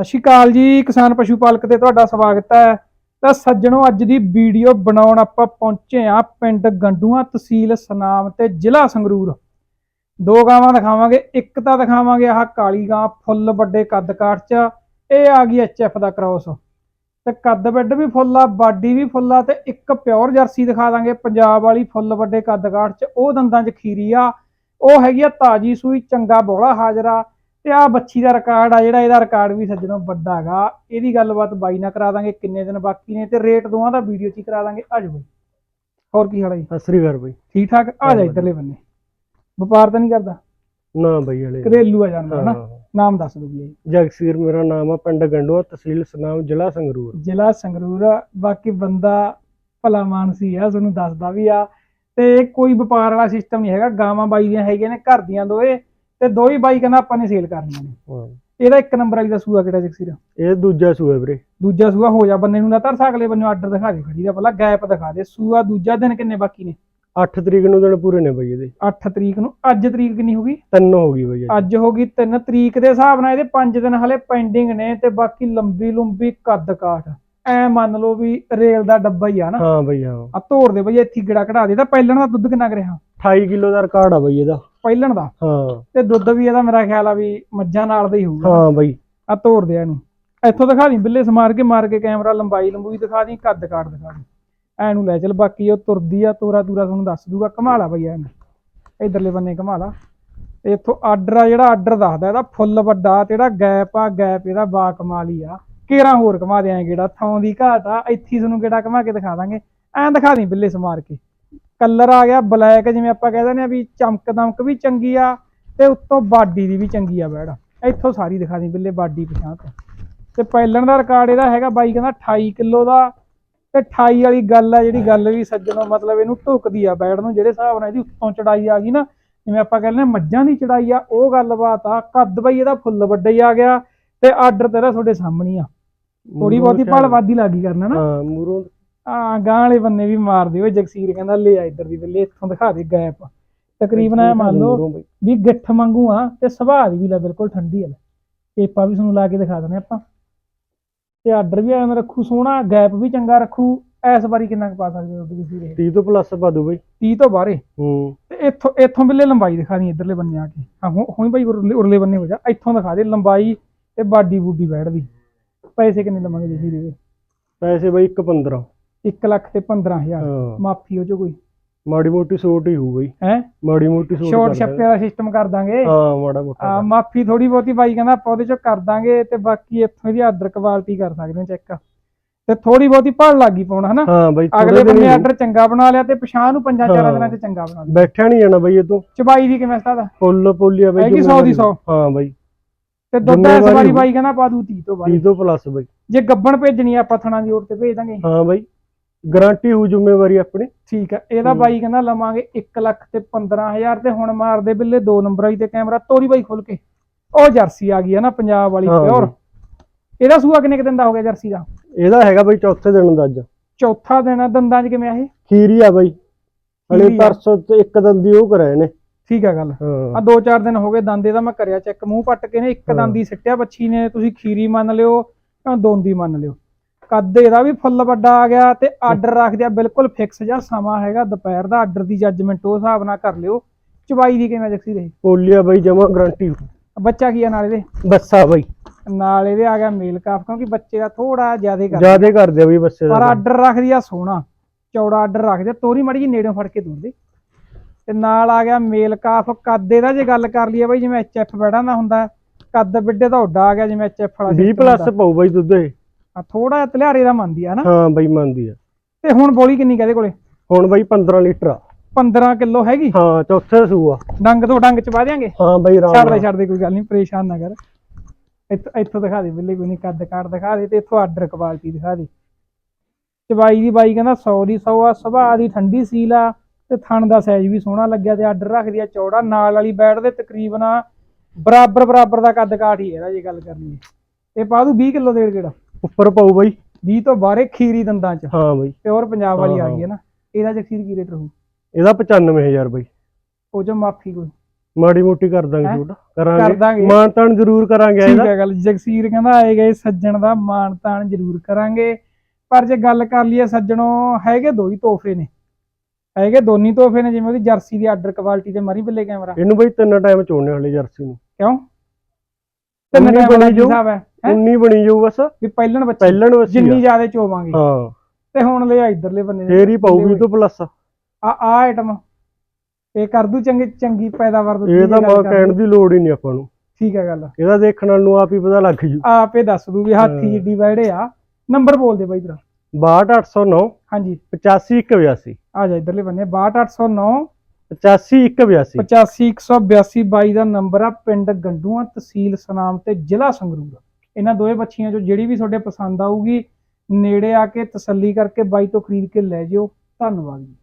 ਸਤਿ ਸ਼੍ਰੀ ਅਕਾਲ ਜੀ, ਕਿਸਾਨ ਪਸ਼ੂ ਪਾਲਕ ਤੇ ਤੁਹਾਡਾ ਸਵਾਗਤ ਹੈ। ਤਾਂ ਸੱਜਣੋ, ਅੱਜ ਦੀ ਵੀਡੀਓ ਬਣਾਉਣ ਆਪਾਂ ਪਹੁੰਚੇ ਆ ਪਿੰਡ ਗੰਡੂਆਂ ਤਹਿਸੀਲ ਸਨਾਮ ਤੇ ਜ਼ਿਲ੍ਹਾ ਸੰਗਰੂਰ। ਦੋ ਗਾਵਾਂ ਦਿਖਾਵਾਂਗੇ, ਇੱਕ ਤਾਂ ਦਿਖਾਵਾਂਗੇ ਆਹ ਕਾਲੀ ਗਾਂ ਫੁੱਲ ਵੱਡੇ ਕੱਦ ਕਾਠ ਚ, ਇਹ ਆ ਗਈ ਐਚਐਫ ਦਾ ਕ੍ਰਾਸ। ਤੇ ਕੱਦ ਵੱਡ ਵੀ ਫੁੱਲ ਆ, ਬਾਡੀ ਵੀ ਫੁੱਲ ਆ ਤੇ ਇੱਕ ਪਿਓਰ ਜਰਸੀ ਦਿਖਾ ਦਾਂਗੇ, ਪੰਜਾਬ ਵਾਲੀ ਫੁੱਲ ਵੱਡੇ ਕੱਦ ਕਾਠ ਚ, ਉਹ ਦੰਦਾਂ 'ਚ ਖੀਰੀ ਆ। ਉਹ ਹੈਗੀ ਆ ਤਾਜੀ ਸੂਈ, ਚੰਗਾ ਬੋਲਾ ਹਾਜ਼ਰਾ। ਤੇ ਆ ਬੱਚੀ ਦਾ ਰਿਕਾਰਡ ਆ ਜਿਹੜਾ ਇਹਦਾ ਰਿਕਾਰਡ ਵੀ ਸੱਜਣੋਂ ਵੱਡਾ ਹੈਗਾ। ਇਹਦੀ ਗੱਲਬਾਤ ਬਾਈ ਨਾਲ ਕਰਾ ਦਾਂਗੇ ਕਿੰਨੇ ਦਿਨ ਬਾਕੀ ਨੇ ਤੇ ਰੇਟ ਦੋਵਾਂ ਦਾ ਵੀਡੀਓ 'ਚ ਹੀ ਕਰਾ ਦਾਂਗੇ। ਆ ਜਾਓ ਬਾਈ। ਹੋਰ ਕੀ ਹਾਲ ਹੈ ਜੀ? ਸਤਿ ਸ੍ਰੀ ਅਕਾਲ ਬਈ। ਠੀਕ ਠਾਕ ਆ ਜਾ ਇਧਰਲੇ ਬੰਨੇ। ਵਪਾਰ ਤਾਂ ਨਹੀਂ ਕਰਦਾ? ਨਾ ਬਈ ਹਲੇ ਘਰੇਲੂ ਆ ਜਾਂਦਾ ਹਨਾ। ਨਾਮ ਦੱਸ ਦੋ ਜੀ ਜਗਸੀਰ ਮੇਰਾ ਨਾਮ ਆ ਪਿੰਡ ਗੰਡੋਆ ਤਹਿਸੀਲ ਸਨਾਮ ਜ਼ਿਲ੍ਹਾ ਸੰਗਰੂਰ। ਜ਼ਿਲ੍ਹਾ ਸੰਗਰੂਰ। ਬਾਕੀ ਬੰਦਾ ਭਲਾ ਮਾਨਸੀ ਆ ਤੁਹਾਨੂੰ ਦੱਸਦਾ ਵੀ ਆ। ਤੇ ਕੋਈ ਵਪਾਰ ਵਾਲਾ ਸਿਸਟਮ ਨਹੀਂ ਹੈਗਾ। ਗਾਵਾਂ ਬਾਈ ਦੀਆਂ ਹੈਗੀਆਂ ਨੇ ਘਰ ਦੀਆਂ ਦੋਏ ਤੇ ਦੋ ਹੀ ਬਾਈ ਕਹਿੰਦਾ ਆਪਾਂ ਨੇ ਸੇਲ ਕਰਨੀਆਂ ਨੇ। ਇਹਦਾ ਇੱਕ ਨੰਬਰ ਵਾਲੀ ਦਾ ਸੂਆ ਕਿਹੜਾ ਜਕਸੀਰ ਇਹ ਦੂਜਾ ਸੂਆ ਵੀਰੇ। ਦੂਜਾ ਸੂਆ ਹੋ ਜਾ ਬੰਦੇ ਨੂੰ ਨਾ ਧਰ ਅਗਲੇ ਬੰਨੇ ਆਰਡਰ ਦਿਖਾ ਦੇ ਖੜੀ ਦਾ ਪਹਿਲਾਂ ਗੈਪ ਦਿਖਾ ਦੇ। ਸੂਆ ਦੂਜਾ ਦਿਨ ਕਿੰਨੇ ਬਾਕੀ ਨੇ? 8 ਤਰੀਕ ਨੂੰ ਦਿਨ ਪੂਰੇ ਨੇ ਬਈ ਇਹਦੇ। 8 ਤਰੀਕ ਨੂੰ। ਅੱਜ ਤਰੀਕ ਕਿੰਨੀ ਹੋ ਗਈ? ਤਿੰਨ ਹੋ ਗਈ ਬਈ ਅੱਜ। ਹੋ ਗਈ 3 ਤਰੀਕ ਦੇ ਹਿਸਾਬ ਨਾਲ ਇਹਦੇ 5 ਦਿਨ ਹਲੇ ਪੈਂਡਿੰਗ ਨੇ ਤੇ ਬਾਕੀ ਲੰਬੀ ਲੰਬੀ ਕੱਦ ਕਾਠ। ਐ ਮੰਨ ਲਓ ਵੀ ਰੇਲ ਦਾ ਡੱਬਾ ਹੀ ਆ ਨਾ। ਹਾਂ ਬਈ ਹਾਂ। ਆ ਤੋੜ ਦੇ ਬਈ ਇੱਥੇ ਗਿੜਾ ਕਢਾ ਦੇ। ਤਾਂ ਪਹਿਲਣ ਦਾ ਦੁੱਧ ਕਿੰਨਾ ਕਰਿਆ 28 ਕਿਲੋ ਦਾ ਰਿਕਾਰਡ ਆ ਬਈ ਇਹਦਾ। ਪਹਿਲਣ ਦਾ। ਹਾਂ। ਤੇ ਦੁੱਧ ਵੀ ਇਹਦਾ ਮੇਰਾ ਖਿਆਲ ਆ ਵੀ ਮੱਝਾਂ ਨਾਲ ਦਾ ਹੀ ਹੋਊਗਾ। ਹਾਂ ਬਈ। ਆ ਤੋੜ ਦੇ ਇਹਨੂੰ। ਇੱਥੋਂ ਦਿਖਾ ਦੀ ਬਿੱਲੇ ਸਮਾਰ ਕੇ ਮਾਰ ਕੇ ਕੈਮਰਾ ਲੰਬਾਈ ਲੰਬੂਈ ਦਿਖਾ ਦੀ ਕੱਦ ਕਾਠ ਦਿਖਾ ਦੀ। ਐ ਨੂੰ ਲੈ ਚੱਲ ਬਾਕੀ ਉਹ ਤੁਰਦੀ ਆ ਤੋਰਾ ਤੂਰਾ ਤੁਹਾਨੂੰ ਦੱਸ ਦੂਗਾ। ਕਮਾਲਾ ਬਈ ਐਨ ਇਧਰਲੇ ਬੰਨੇ ਕਮਾਲਾ ਤੇ ਇੱਥੋਂ ਆਰਡਰ ਆ ਜਿਹੜਾ ਆਰਡਰ ਦੱਸਦਾ ਇਹਦਾ ਫੁੱਲ ਵੱਡਾ ਤੇ ਜਿਹੜਾ ਗੈਪ ਆ ਗੈਪ ਇਹਦਾ ਬਾ ਕਮਾਲ ਆ। ਕੇਰਾਂ ਹੋਰ ਘਮਾ ਦਿਆਂ ਕਿਹੜਾ ਥਾਂ ਦੀ ਘਾਟ ਆ ਇੱਥੇ ਤੁਹਾਨੂੰ ਕਿਹੜਾ ਘਮਾ ਕੇ ਦਿਖਾ ਦਾਂਗੇ। ਐਂ ਦਿਖਾ ਦੀ ਬਿੱਲੇ ਸਮਾਰ ਕੇ। ਕਲਰ ਆ ਗਿਆ ਬਲੈਕ ਜਿਵੇਂ ਆਪਾਂ ਕਹਿ ਦਿੰਦੇ ਆ ਵੀ ਚਮਕ ਦਮਕ ਵੀ ਚੰਗੀ ਆ ਤੇ ਉੱਤੋਂ ਬਾਡੀ ਦੀ ਵੀ ਚੰਗੀ ਆ ਬੈੜ ਇੱਥੋਂ ਸਾਰੀ ਦਿਖਾ ਦੀ ਬਿੱਲੇ ਬਾਡੀ ਪਛਾਣ ਤੇ। ਤੇ ਪਹਿਲਣ ਦਾ ਰਿਕਾਰਡ ਇਹਦਾ ਹੈਗਾ ਬਾਈ ਕਹਿੰਦਾ 28 ਕਿਲੋ ਦਾ ਤੇ 28 ਵਾਲੀ ਗੱਲ ਆ ਜਿਹੜੀ ਗੱਲ ਵੀ ਸੱਜਣੋ ਮਤਲਬ ਇਹਨੂੰ ਢੁਕਦੀ ਆ ਬੈੜ ਨੂੰ ਜਿਹੜੇ ਹਿਸਾਬ ਨਾਲ ਇਹਦੀ ਉੱਤੋਂ ਚੜਾਈ ਆ ਗਈ ਨਾ ਜਿਵੇਂ ਆਪਾਂ ਕਹਿੰਦੇ ਮੱਝਾਂ ਦੀ ਚੜਾਈ ਆ ਉਹ ਗੱਲਬਾਤ ਆ ਕੱਦ ਬਈ ਇਹਦਾ ਫੁੱਲ ਵੱਡਾ ਹੀ ਆ ਗਿਆ ਤੇ ਆਰਡਰ ਤੇਰਾ ਤੁਹਾਡੇ ਸਾਹਮਣੇ ਆ। ਥੋੜੀ ਬਹੁਤੀ ਭਾਲ ਵਾਦੀ ਲੱਗੀ ਕਰਨਾ ਨਾ। ਹਾਂ ਮੂਰੋਂ ਆ ਗਾਂ ਵਾਲੇ ਬੰਨੇ ਵੀ ਮਾਰ ਦਿਓ ਜਗਸੀਰ ਕਹਿੰਦਾ ਲੈ ਆ ਇੱਧਰ ਦੀ ਬੱਲੇ ਇੱਥੋਂ ਦਿਖਾ ਦੇ ਗੈਪ ਤਕਰੀਬਨ ਐ ਮੰਨ ਲਓ। ਵੀ ਗਿੱਠ ਵਾਂਗੂ ਆ ਤੇ ਸੁਭਾਅ ਦੀ ਵੀ ਲੈ ਬਿਲਕੁਲ ਠੰਡੀ ਆ ਲੈ। ਟੇਪਾ ਵੀ ਤੁਹਾਨੂੰ ਲਾ ਕੇ ਦਿਖਾ ਦਿੰਦੇ ਆਪਾਂ। ਤੇ ਆਰਡਰ ਵੀ ਐਵੇਂ ਰੱਖੂ ਸੋਹਣਾ ਗੈਪ ਵੀ ਚੰਗਾ ਰੱਖੂ ਇਸ ਵਾਰੀ ਕਿੰਨਾ ਕੁ ਪਾ ਸਕਦੇ ਹੋ ਤੁਸੀਂ ਇਹ 30 ਤੋਂ ਪਲੱਸ ਪਾ ਦੂ ਬਈ। 30 ਤੋਂ ਬਾਹਰੇ? ਹੂੰ। ਤੇ ਇੱਥੋਂ ਇੱਥੋਂ ਬਿੱਲੇ ਲੰਬਾਈ ਦਿਖਾ ਦੀ ਇੱਧਰਲੇ ਬੰਨੇ ਆ ਕੇ। ਹਾਂ ਹੁਣ ਭਾਈ ਉਰਲੇ ਉਰਲੇ ਬੰਨੇ ਹੋ ਜਾ ਇੱਥੋਂ ਦਿਖਾ ਦੇ ਲੰਬਾਈ ਤੇ ਬਾਡੀ ਬੂਡੀ ਬੈਠਦੀ ਪੈਸੇ ਕਿੰਨੇ ਲਵਾਂਗੇ ਜੀ ਦੇ ਪੈਸੇ ਬਈ 1 15 1 ਲੱਖ ਤੇ 15000 ਹਾਂ। ਮਾਫੀ ਹੋ ਜੋ ਕੋਈ। ਮਾੜੀ ਮੋਟੀ ਸੋਟ ਹੀ ਹੋਊ ਬਈ। ਹੈ? ਮਾੜੀ ਮੋਟੀ ਸੋਟ ਸ਼ੋਰਟ ਛੱਪੇ। ਦਾ ਸਿਸਟਮ ਕਰ ਦਾਂਗੇ। ਹਾਂ ਮਾੜਾ ਮੋਟਾ ਮਾਫੀ ਥੋੜੀ ਬਹੁਤੀ ਬਾਈ ਕਹਿੰਦਾ ਆਪਾਂ ਉਹਦੇ ਚੋਂ ਕਰ ਦਾਂਗੇ ਤੇ ਬਾਕੀ ਇੱਥੋਂ ਦੀ ਆਰਡਰ ਕੁਆਲਿਟੀ ਕਰ ਸਕਦੇ ਹੋ ਚੈੱਕ ਤੇ ਥੋੜੀ ਬਹੁਤੀ ਭੜ ਲੱਗੀ ਪਾਉਣਾ ਹਨਾ? ਹਾਂ ਬਈ ਅਗਲੇ ਥੋੜੇ ਦਿਨ ਬੰਨੇ ਹੀ ਆਰਡਰ ਚੰਗਾ ਬਣਾ ਲਿਆ ਤੇ ਪਛਾਣ ਨੂੰ ਪੰਜਾਂ ਚਾਰਾਂ ਹਾਂ। ਦਿਨਾਂ ਚ ਚੰਗਾ ਬਣਾ ਲਿਆ। ਬੈਠਿਆ ਨਹੀਂ ਜਾਣਾ ਬਈ ਇਹ ਤੋਂ ਚਬਾਈ ਦੀ ਕਿਵੇਂ ਸਤਾ ਦਾ ਫੁੱਲ ਪੋਲੀਆ ਬਈ ਹੈਗੀ 100 ਦੀ 100 ਹਾਂ ਬਈ। ਤੇ ਦੁੱਧ ਇਸ ਜ਼ਿੰਮੇਵਾਰੀ ਵਾਰੀ। ਬਾਈ ਕਹਿੰਦਾ ਪਾ ਦੂ 30 ਤੋਂ 30 ਬਾਅਦ ਤੋਂ ਪਲੱਸ ਬਈ। ਜੇ ਗੱਬਣ ਭੇਜਣੀ ਆ ਆਪਾਂ ਥਣਾ ਦੀ ਓਰ ਤੇ ਭੇਜ ਦਾਂਗੇ। ਹਾਂ ਬਈ। ਗਾਰੰਟੀ ਹੋ ਜ਼ਿੰਮੇਵਾਰੀ ਆਪਣੀ। ਠੀਕ ਆ ਇਹਦਾ ਹੂੰ। ਬਾਈ ਕਹਿੰਦਾ ਲਵਾਂਗੇ 1 ਲੱਖ ਤੇ 15000 ਤੇ ਹੁਣ ਮਾਰਦੇ ਬਿੱਲੇ ਦੋ ਨੰਬਰ ਵਾਲੀ ਤੇ ਕੈਮਰਾ ਤੋਰੀ ਬਾਈ ਖੋਲ ਕੇ। ਉਹ ਜਰਸੀ ਆ ਗਈ ਆ ਨਾ ਪੰਜਾਬ ਵਾਲੀ ਹਾਂ। ਪਿਓਰ। ਇਹਦਾ ਸੂਆ ਕਿੰਨੇ ਕੁ ਦਿਨ ਦਾ ਹੋ ਗਿਆ ਜਰਸੀ ਦਾ? ਇਹਦਾ ਹੈਗਾ ਬਈ ਚੌਥੇ ਦਿਨ ਦਾ ਅੱਜ। ਚੌਥਾ ਦਿਨ ਆ ਦੰਦਾਂ 'ਚ ਕਿਵੇਂ ਆ ਇਹ? ਖੀਰੀ ਆ ਬਈ। ਹਲੇ। ਪਰਸੋਂ ਤੇ ਇੱਕ ਦਿਨ ਦੀ ਉਹ ਕਰਾਏ ਨੇ। ਠੀਕ ਆ ਗੱਲ। ਆ ਹਾਂ ਦੋ ਚਾਰ ਦਿਨ ਹੋ ਗਏ ਦੰਦੇ ਦਾ ਮੈਂ ਕਰਿਆ ਚੈੱਕ ਮੂੰਹ ਪੱਟ ਕੇ ਨੇ ਇੱਕ ਹਾਂ। ਦੰਦੀ ਸਿੱਟਿਆ ਬੱਚੀ ਨੇ ਤੁਸੀਂ ਖੀਰੀ ਮੰਨ ਲਿਓ ਜਾਂ ਦੋਂਦੀ ਮੰਨ ਲਿਓ। ਕੱਦ ਇਹਦਾ ਵੀ ਫੁੱਲ ਵੱਡਾ ਆ ਗਿਆ ਤੇ ਆਰਡਰ ਰੱਖ ਦਿਆ ਬਿਲਕੁਲ ਫਿਕਸ ਜਾਂ ਸਮਾਂ ਹੈਗਾ ਦੁਪਹਿਰ ਦਾ ਆਰਡਰ ਦੀ ਜੱਜਮੈਂਟ ਉਹ ਹਿਸਾਬ ਨਾਲ ਕਰ ਲਿਓ। ਚਵਾਈ ਦੀ ਕਿਵੇਂ ਜੱਸੀ ਰਹੀ ਪੋਲੀਆ ਬਈ ਜਮਾ ਗਾਰੰਟੀ ਬੱਚਾ ਕੀ ਆ ਨਾਲ ਇਹਦੇ? ਬੱਸਾ ਬਈ। ਨਾਲ ਇਹਦੇ ਆ ਗਿਆ ਮੇਲ ਕਾਫ ਕਿਉਂਕਿ ਬੱਚੇ ਦਾ ਥੋੜਾ ਜ਼ਿਆਦਾ ਕਰ ਜਿਆਦੇ ਕਰਦੇ ਆ ਬਈ ਬੱਸੇ ਪਰ ਦਾ ਆਰਡਰ ਰੱਖਦੀ ਆ ਸੋਹਣਾ ਚੌੜਾ ਆਰਡਰ ਰੱਖਦੇ ਆ, ਤੋਰੀ ਮੜੀ ਜੀ ਨੇੜੋਂ ਫੜ ਕੇ ਤੁਰਦੇ ਤੇ ਨਾਲ ਆ ਗਿਆ ਮੇਲ ਕਾਫ ਕੱਦ ਇਹਦਾ ਜੇ ਗੱਲ ਕਰ ਲਈਏ ਬਈ ਜਿਵੇਂ ਐਚਐਫ ਬੈੜਾਂ ਦਾ ਹੁੰਦਾ ਕੱਦ ਬਿੱਡੇ ਦਾ ਉੱਡਾ ਆ ਗਿਆ ਜਿਵੇਂ ਐਚਐਫ ਵਾਲਾ 20 ਪਲੱਸ ਪਾਉ ਬਈ ਦੁੱਧ ਇਹ। ਥੋੜਾ ਤਲਿਆਰੇ ਦਾ ਮੰਨਦੀ ਆ ਨਾ। ਹਾਂ ਬਈ ਮੰਨਦੀ ਆ। ਤੇ ਹੁਣ ਬੋਲੀ ਕਿੰਨੀ ਕਹਦੇ ਕੋਲੇ? ਹੁਣ ਬਈ 15 ਲੀਟਰ ਆ। 15 ਕਿਲੋ ਹੈਗੀ? ਹਾਂ ਚੌਥੇ ਸੂਆ ਡੰਗ ਤੋਂ ਡੰਗ ਚ ਪਾ ਦਿਆਂਗੇ? ਹਾਂ ਬਈ ਰਾਮ ਛੱਡ ਦੇ ਛੱਡ ਦੇ ਕੋਈ ਗੱਲ ਨਹੀਂ ਪਰੇਸ਼ਾਨ ਨਾ ਕਰ। ਇੱਥੋਂ ਇੱਥੋਂ ਦਿਖਾ ਦੇ ਬਿੱਲੇ ਕੋਈ ਨਹੀਂ ਕੱਦ ਕਾੜ ਦਿਖਾ ਦੇ ਤੇ ਇੱਥੋਂ ਆਰਡਰ ਕੁਆਲਿਟੀ ਦਿਖਾ ਦੇ। ਚਵਾਈ ਦੀ ਬਾਈ ਕਹਿੰਦਾ 100 ਦੀ 100 ਆ ਸੁਭਾਅ ਦੀ ਠੰਡੀ ਸੀਲ ਆ ਤੇ ਥਣ ਦਾ ਸਾਈਜ਼ ਵੀ ਸੋਹਣਾ ਲੱਗਿਆ ਤੇ ਆਰਡਰ ਰੱਖਦੀ ਆ ਚੌੜਾ ਨਾਲ ਵਾਲੀ ਬੈਡ ਦੇ ਤਕਰੀਬਨ ਬਰਾਬਰ ਬਰਾਬਰ ਦਾ ਕੱਦ ਕਾਠ ਹੀ ਇਹਦਾ ਜੇ ਗੱਲ ਕਰਨੀ ਇਹ ਪਾ ਦੂ 20 ਕਿਲੋ ਦੇੜ ਕਿਹੜਾ ਉੱਪਰ ਪਾਉ ਬਈ। 20 ਤੋਂ ਬਾਹਰੇ ਖੀਰੀ ਦੰਦਾਂ ਚ। ਹਾਂ ਬਈ। ਪਿਓਰ ਪੰਜਾਬ ਵਾਲੀ ਆ ਗਈ ਹੈ ਨਾ। ਇਹਦਾ ਜਖੀਰ ਕੀ ਰੇਟ ਰਹੂ? ਇਹਦਾ 95000 ਬਈ। ਉਹ ਜੋ ਮਾਫੀ ਕੋਈ। ਮਾੜੀ ਮੋਟੀ ਕਰ ਦਾਂਗੇ? ਛੋਟ। ਕਰ ਕਰਾਂਗੇ ਦਾਂਗੇ। ਮਾਨ ਤਾਨ ਜ਼ਰੂਰ ਕਰਾਂਗੇ ਠੀਕ ਹੈ ਗੱਲ। ਜਗਸੀਰ ਕਹਿੰਦਾ ਆਏ ਗਏ ਸੱਜਣ ਦਾ ਮਾਣ ਤਾਣ ਜ਼ਰੂਰ ਕਰਾਂਗੇ। ਪਰ ਜੇ ਗੱਲ ਕਰ ਲਈਏ ਸੱਜਣੋ ਹੈਗੇ ਦੋ ਹੀ ਤੋਹਫੇ ਨੇ। ਹੈਗੇ ਦੋਨੀ ਤੋਹਫੇ ਨੇ ਜਿਵੇਂ ਉਹਦੀ ਜਰਸੀ ਦੀ ਆਰਡਰ ਕੁਆਲਿਟੀ ਤੇ ਮਰੀ ਬੱਲੇ ਕੈਮਰਾ। ਇਹਨੂੰ ਬਈ ਤਿੰਨ ਟਾਈਮ ਚੋਣੇ ਵਾਲੇ ਜਰਸੀ ਨੂੰ। ਕਿਉਂ? ਤਿੰਨ ਟਾਈਮ ਜਾਊ। ਹਿਸਾਬ ਹੈ? ਹੈਂ? 19 ਬਣੀ ਜਾਊ ਬਸ। ਵੀ ਪਹਿਲਣ ਬੱਚੇ। ਪਹਿਲਣ ਵਸੀ ਜਿੰਨੀ ਜ਼ਿਆਦਾ ਚੋਵਾਂਗੇ। ਹਾਂ। ਤੇ ਹੁਣ ਲਿਆ ਇਧਰਲੇ ਬੰਨੇ ਫੇਰ ਹੀ ਪਾਊਗੀ ਤੋਂ ਪਲੱਸ ਆ ਆ ਆਈਟਮ ਇਹ ਕਰ ਦੂ ਚੰਗੀ ਚੰਗੀ ਪੈਦਾਵਾਰ ਦੁੱਧ ਦੀ ਇਹ ਤਾਂ ਗੱਲ ਮਾਂ ਕਰ ਕਹਿਣ ਦੂ। ਦੀ ਲੋੜ ਹੀ ਨਹੀਂ ਆਪਾਂ ਨੂੰ। ਠੀਕ ਹੈ ਗੱਲ। ਇਹਦਾ ਦੇਖਣ ਨਾਲ ਨੂੰ ਆਪ ਹੀ ਪਤਾ ਲੱਗ ਜੂ। ਆਪੇ ਦੱਸ ਦੂ ਵੀ ਹਾਥੀ ਹਾਂ। ਜਿੱਡੀ ਵੜੇ ਆ। ਨੰਬਰ ਬੋਲ ਦੇ ਬਾਈ ਤੇਰਾ। 62809 ਹਾਂਜੀ। 8582 ਆ ਜਾ ਇਧਰਲੇ ਬੰਨੇ। 62809 8582 85182 ਬਾਈ ਦਾ ਨੰਬਰ ਆ ਪਿੰਡ ਗੰਡੂਆਂ ਤਹਿਸੀਲ ਸਨਾਮ ਤੇ ਜ਼ਿਲ੍ਹਾ ਸੰਗਰੂਰ। ਇਹਨਾਂ ਦੋਵੇਂ ਬੱਚੀਆਂ ਚੋਂ ਜਿਹੜੀ ਵੀ ਤੁਹਾਡੇ ਪਸੰਦ ਆਊਗੀ, ਨੇੜੇ ਆ ਕੇ ਤਸੱਲੀ ਕਰਕੇ ਬਾਈ ਤੋਂ ਖਰੀਦ ਕੇ ਲੈ ਜਿਓ। ਧੰਨਵਾਦ ਜੀ।